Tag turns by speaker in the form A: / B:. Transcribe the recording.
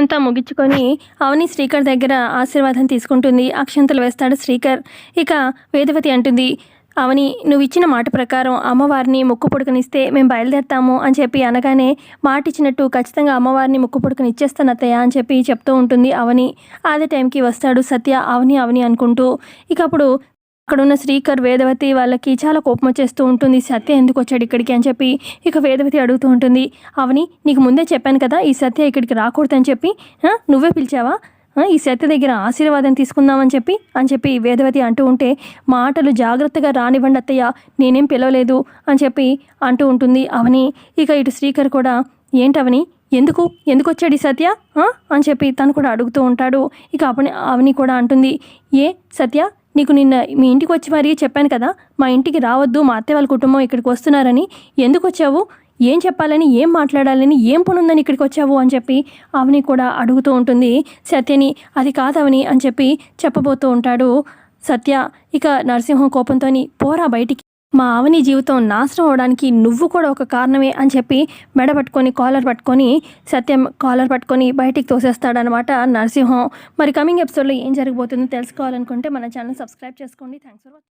A: అంతా ముగించుకొని అవని శ్రీకర్ దగ్గర ఆశీర్వాదం తీసుకుంటుంది. అక్షంతలు వేస్తాడు శ్రీకర్. ఇక వేదవతి అంటుంది అవని నువ్వు ఇచ్చిన మాట ప్రకారం అమ్మవారిని ముక్కు పుడకనిస్తే మేము బయలుదేరుతాము అని చెప్పి అనగానే మాట ఇచ్చినట్టు ఖచ్చితంగా అమ్మవారిని ముక్కు పొడుకుని ఇచ్చేస్తాను అత్తయ్య అని చెప్పి చెప్తూ ఉంటుంది అవని. అదే టైంకి వస్తాడు సత్య అవని అవని అనుకుంటూ. ఇక అప్పుడు అక్కడ ఉన్న శ్రీకర్ వేదవతి వాళ్ళకి చాలా కోపం వచ్చేస్తూ ఉంటుంది. సత్య ఎందుకు వచ్చాడు ఇక్కడికి అని చెప్పి ఇక వేదవతి అడుగుతూ ఉంటుంది. అవని నీకు ముందే చెప్పాను కదా ఈ సత్య ఇక్కడికి రాకూడదని చెప్పి నువ్వే పిలిచావా? ఈ సత్య దగ్గర ఆశీర్వాదం తీసుకుందామని చెప్పి అని చెప్పి వేదవతి అంటూ ఉంటే మాటలు జాగ్రత్తగా రానివ్వండి అత్తయ్య నేనేం పిలవలేదు అని చెప్పి అంటూ ఉంటుంది అవని. ఇక ఇటు శ్రీకర్ కూడా ఏంటవని ఎందుకు? ఎందుకు వచ్చాడు ఈ సత్య? అని చెప్పి తను కూడా అడుగుతూ ఉంటాడు. ఇక అవని అవని కూడా అంటుంది ఏ సత్య? నీకు నిన్న మీ ఇంటికి వచ్చి మరీ చెప్పాను కదా మా ఇంటికి రావద్దు మా అత్తయ్య వాళ్ళ కుటుంబం ఇక్కడికి వస్తున్నారని. ఎందుకు వచ్చావు? ఏం చెప్పాలని ఏం మాట్లాడాలని ఏం పనుందని ఇక్కడికి వచ్చావు అని చెప్పి అవని కూడా అడుగుతూ ఉంటుంది. సత్యని అది కాదవని అని చెప్పి చెప్పబోతూ ఉంటాడు. సత్య ఇక నరసింహం కోపంతో పోరా బయటికి. మా అవని జీవితం నాశనం అవడానికి నువ్వు కూడా ఒక కారణమే అని చెప్పి మెడ పట్టుకొని కాలర్ పట్టుకొని సత్యం కాలర్ పట్టుకొని బయటికి తోసేస్తాడనమాట నరసింహం. మరి కమింగ్ ఎపిసోడ్లో ఏం జరగబోతుందో తెలుసుకోవాలనుకుంటే మన ఛానల్ సబ్స్క్రైబ్ చేసుకోండి. Thanks for watching